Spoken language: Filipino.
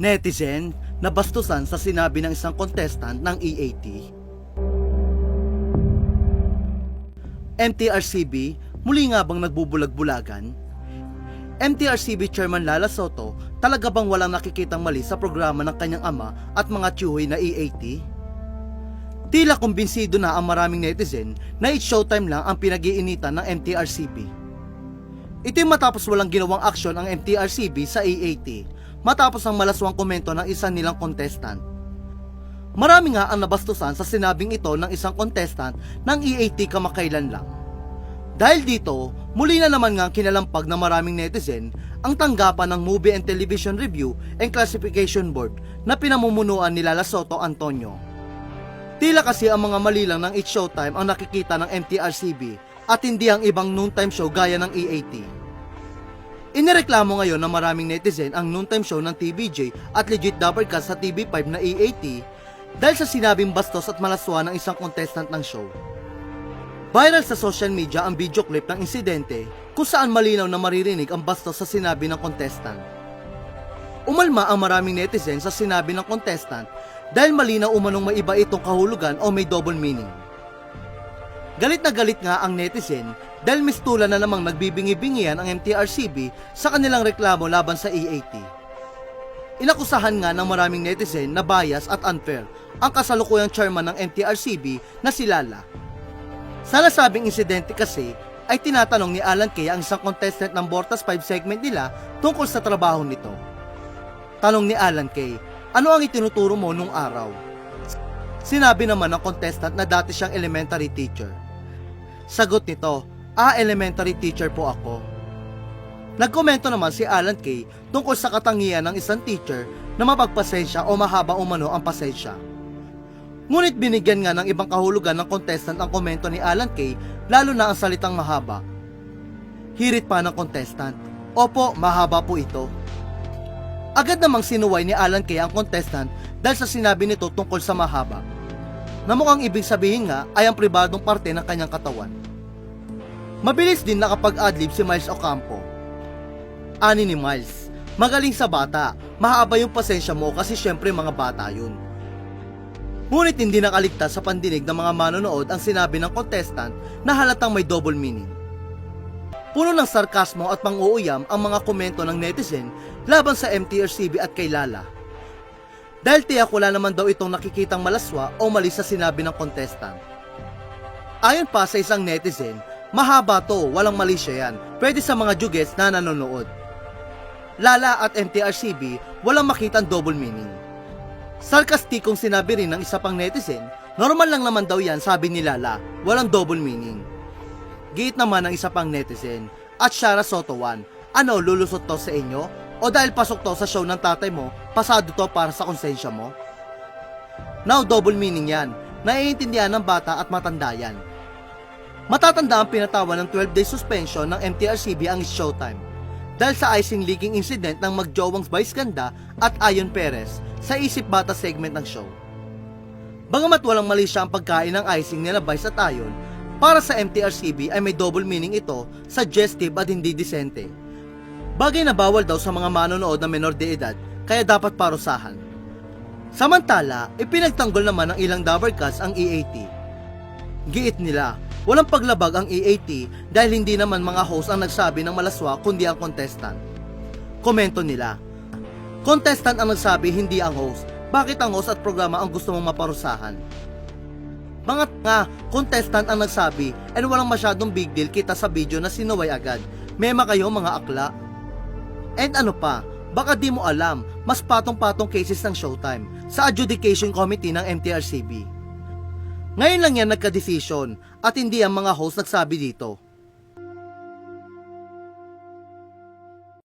Netizen na bastusan sa sinabi ng isang contestant ng EAT. MTRCB, muli nga bang nagbubulag-bulagan? MTRCB Chairman Lala Soto, talaga bang walang nakikitang mali sa programa ng kanyang ama at mga tiyuhoy na EAT? Tila kumbinsido na ang maraming netizen na it's showtime lang ang pinag-iinitan ng MTRCB. Ito yung matapos walang ginawang aksyon ang MTRCB sa EAT matapos ang malaswang komento ng isang nilang contestant. Marami nga ang nabastusan sa sinabing ito ng isang contestant ng EAT kamakailan lang. Dahil dito, muli na naman nga kinalampag ng maraming netizen ang tanggapan ng Movie and Television Review and Classification Board na pinamumunuan ni Lala Soto Antonio. Tila kasi ang mga mali lang ng It's Showtime ang nakikita ng MTRCB at hindi ang ibang noontime show gaya ng EAT. Inireklamo ngayon ng maraming netizen ang noontime show ng TVJ at legit Dappercast sa TV5 na EAT dahil sa sinabing bastos at malaswa ng isang contestant ng show. Viral sa social media ang video clip ng insidente kung saan malinaw na maririnig ang bastos sa sinabi ng contestant. Umalma ang maraming netizen sa sinabi ng contestant dahil malinaw umanong may iba itong kahulugan o may double meaning. Galit na galit nga ang netizen dahil mistula na namang nagbibingi-bingihan ang MTRCB sa kanilang reklamo laban sa EAT. Inakusahan nga ng maraming netizen na bias at unfair ang kasalukuyang chairman ng MTRCB na si Lala. Sa nasabing insidente kasi ay tinatanong ni Alan Kay ang isang contestant ng Bortas 5 segment nila tungkol sa trabaho nito. Tanong ni Alan Kay, ano ang itinuturo mo nung araw? Sinabi naman ng contestant na dati siyang elementary teacher. Sagot nito, ah elementary teacher po ako. Nagkomento naman si Alan Kay tungkol sa katangian ng isang teacher na mapagpasensya o mahaba umano ang pasensya. Ngunit binigyan nga ng ibang kahulugan ng contestant ang komento ni Alan Kay lalo na ang salitang mahaba. Hirit pa ng contestant, Opo, mahaba po ito. Agad namang sinuway ni Alan Kay ang contestant dahil sa sinabi nito tungkol sa mahaba. Na mukhang ibig sabihin nga ay ang pribadong parte ng kanyang katawan. Mabilis din nakapag-adlib si Miles Ocampo. Ani ni Miles, magaling sa bata, mahaba yung pasensya mo kasi syempre mga bata yun. Ngunit hindi nakaligtas sa pandinig ng mga manonood ang sinabi ng contestant na halatang may double meaning. Puno ng sarkasmo at pang-uuyam ang mga komento ng netizen laban sa MTRCB at kay Lala. Dahil tiyak wala naman daw itong nakikitang malaswa o mali sa sinabi ng contestant. Ayon pa sa isang netizen, mahaba to, walang mali siya yan. Pwede sa mga jugets na nanonood. Lala at MTRCB walang makitang double meaning. Sarkastikong sinabi rin ng isa pang netizen, normal lang naman daw yan sabi ni Lala, walang double meaning. Giit naman ng isa pang netizen, at Shara Soto 1, ano lulusot to sa inyo? O dahil pasok to sa show ng tatay mo, pasado to para sa konsensya mo? Now double meaning yan, naiintindihan ng bata at matanda yan. Matatanda ang pinatawa ng 12-day suspension ng MTRCB ang Showtime dahil sa icing leaking incident ng magjowang Vice Ganda at Ayon Perez sa Isip Bata segment ng show. Bangamat walang mali siya ang pagkain ng icing nila Vice at Ayon, para sa MTRCB ay may double meaning ito, suggestive at hindi disente. Bagay na bawal daw sa mga manonood na menor de edad, kaya dapat parusahan. Samantala, ipinagtanggol naman ng ilang Dabarcast ang EAT. Giit nila, walang paglabag ang EAT dahil hindi naman mga host ang nagsabi ng malaswa kundi ang contestant. Komento nila, Contestant ang nagsabi hindi ang host. Bakit ang host at programa ang gusto mong maparusahan? Mga nga, contestant ang nagsabi and walang masyadong big deal kita sa video na sinuway agad. Mema kayo mga akla. And ano pa, baka di mo alam, mas patong-patong cases ng Showtime sa adjudication committee ng MTRCB. Ngayon lang yan nagka-decision at hindi ang mga host nagsabi dito.